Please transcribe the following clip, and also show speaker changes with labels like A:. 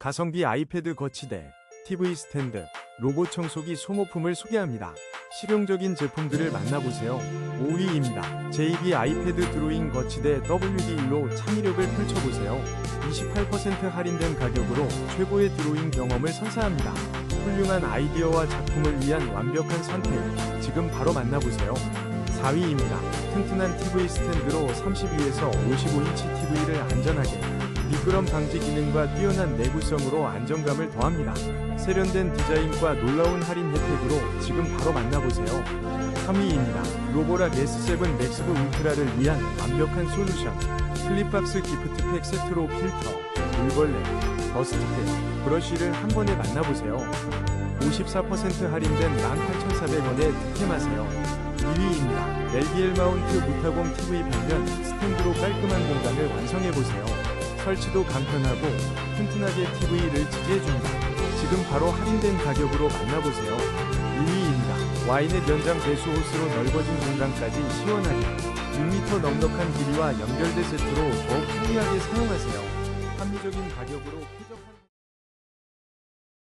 A: 가성비 아이패드 거치대, TV 스탠드, 로봇 청소기 소모품을 소개합니다. 실용적인 제품들을 만나보세요. 5위입니다. JB 아이패드 드로잉 거치대 WD1로 창의력을 펼쳐보세요. 28% 할인된 가격으로 최고의 드로잉 경험을 선사합니다. 훌륭한 아이디어와 작품을 위한 완벽한 선택. 지금 바로 만나보세요. 4위입니다. 튼튼한 TV 스탠드로 32에서 55인치 TV를 안전하게 미끄럼 방지 기능과 뛰어난 내구성으로 안정감을 더합니다. 세련된 디자인과 놀라운 할인 혜택으로 지금 바로 만나보세요. 3위입니다. 로보락 S7 맥스북 울트라를 위한 완벽한 솔루션. 플립박스 기프트팩 세트로 필터, 물걸레, 더스트팩, 브러쉬를 한 번에 만나보세요. 54% 할인된 18,400원에 득템하세요. 2위입니다. LBL 마운트 무타공 TV 변면 스탠드로 깔끔한 공간을 완성해보세요. 설치도 간편하고 튼튼하게 TV를 지지해줍니다. 지금 바로 할인된 가격으로 만나보세요. 1위입니다. 와인의 연장 배수 호스로 넓어진 공간까지 시원하게 6m 넉넉한 길이와 연결대 세트로 더욱 편리하게 사용하세요. 합리적인 가격으로